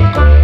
อ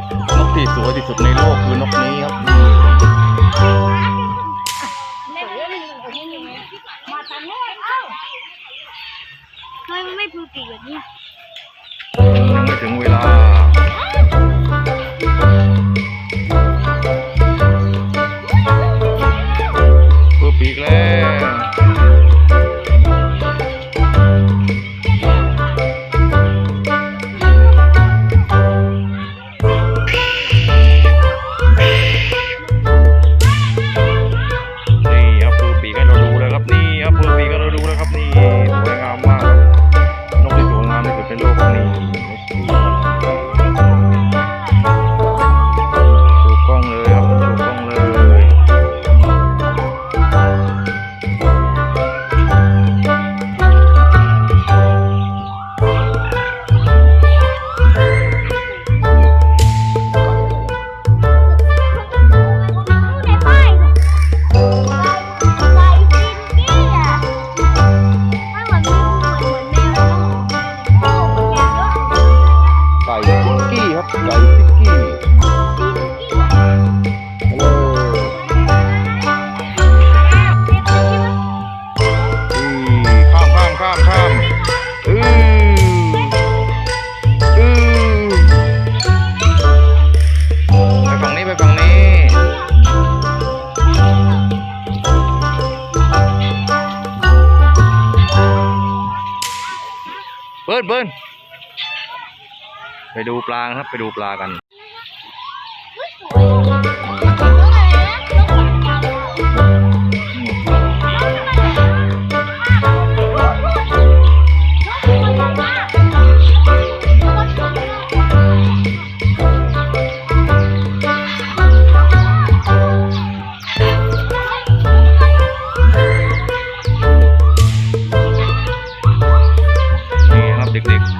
ครับนกที่สวยที่สุดในโลกคือนกนี้ครับนี่ทำไมมันไม่พูดปีกแบบนี้ยังไม่ถึงเวลาเพื่อปีกแล้ว ก่ซิกกี้ครับไก่ซิกกี้ฮัลโหลอือข้ามข้ามข้ามข้ามอืออือไปฝั่งนี้ไปฝั่งนี้เบิร์นเบิร์น ไปดูปลาครับไปดูปลากันนี่ครับเด็กๆ